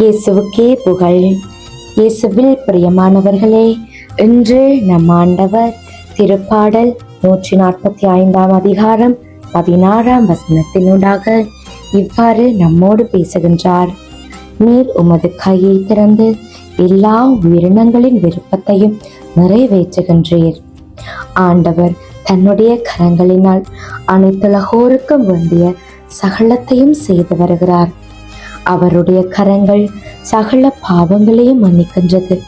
இயேசுவுக்கே புகழ். இயேசுவில் பிரியமானவர்களே இன்று நம் ஆண்டவர் திருப்பாடல் நூற்றி நாற்பத்தி ஐந்தாம் அதிகாரம் பதினாறாம் வசனத்தினூடாக இவ்வாறு நம்மோடு பேசுகின்றார். நீர் உமது கையை திறந்து எல்லா உயிரினங்களின் விருப்பத்தையும் நிறைவேற்றுகின்றீர். ஆண்டவர் தன்னுடைய கரங்களினால் அனைத்துலகோருக்கும் வேண்டிய சகலத்தையும் செய்து வருகிறார். அவருடைய கரங்கள் சகல பாவங்களையும் மன்னிக்கின்றது.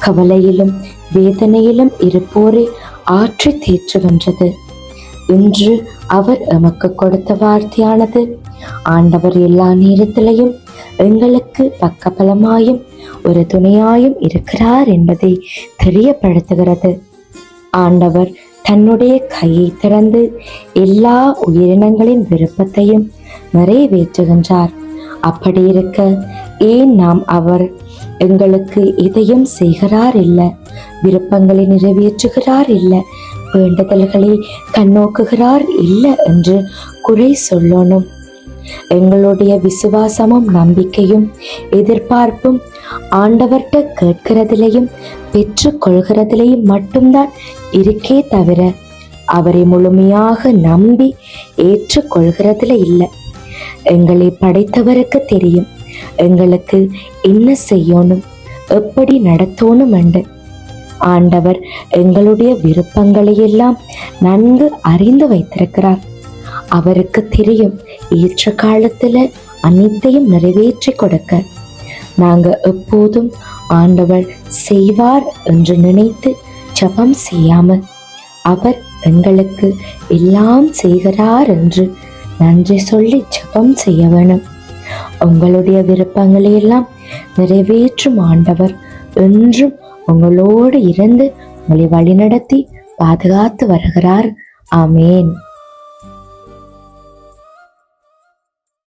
கவலையிலும் வேதனையிலும் இருப்போரை ஆற்றி தேற்றுகின்றது. இன்று அவர் எமக்கு கொடுத்த வார்த்தையானது ஆண்டவர் எல்லா நேரத்திலையும் எங்களுக்கு பக்கபலமாயும் ஒரு துணையாயும் இருக்கிறார் என்பதை தெரியப்படுத்துகிறது ஆண்டவர் தன்னுடைய கையை திறந்து எல்லா உயிரினங்களின் விருப்பத்தையும் நிறைவேற்றுகின்றார். அப்படி இருக்க ஏன் நாம் அவர் எங்களுக்கு இதையும் செய்கிறார் இல்ல? விருப்பங்களை நிறைவேற்றுகிறார் இல்ல? வேண்டுதல்களை கண்ணோக்குகிறார் இல்ல என்று குறை சொல்லணும். எங்களுடைய விசுவாசமும் நம்பிக்கையும் எதிர்பார்ப்பும் ஆண்டவர்கிட்ட கேட்கிறதிலையும் பெற்று கொள்கிறதிலையும் மட்டும்தான் இருக்கே தவிர அவரை முழுமையாக நம்பி ஏற்றுக்கொள்கிறதுல இல்லை. எங்களை படைத்தவருக்கு தெரியும். எங்களுக்கு என்ன செய்யணும்? எப்படி நடத்தணும் என்று ஆண்டவர் எங்களுடைய விருப்பங்களை எல்லாம் நன்கு அறிந்து வைத்திருக்கிறார். அவருக்கு தெரியும் ஏற்ற காலத்துல அனைத்தையும் நிறைவேற்றி கொடுக்க. நாங்க எப்போதும் ஆண்டவர் செய்வார் என்று நினைத்து ஜபம் செய்யாமல் அவர் எங்களுக்கு எல்லாம் செய்கிறார் என்று நன்றி சொல்லி ஜபம் செய்ய வேணும். உங்களுடைய விருப்பங்களை எல்லாம் நிறைவேற்றும் ஆண்டவர் என்றும் உங்களோடு இருந்து உங்களை வழிநடத்தி பாதுகாத்து வருகிறார். ஆமேன்.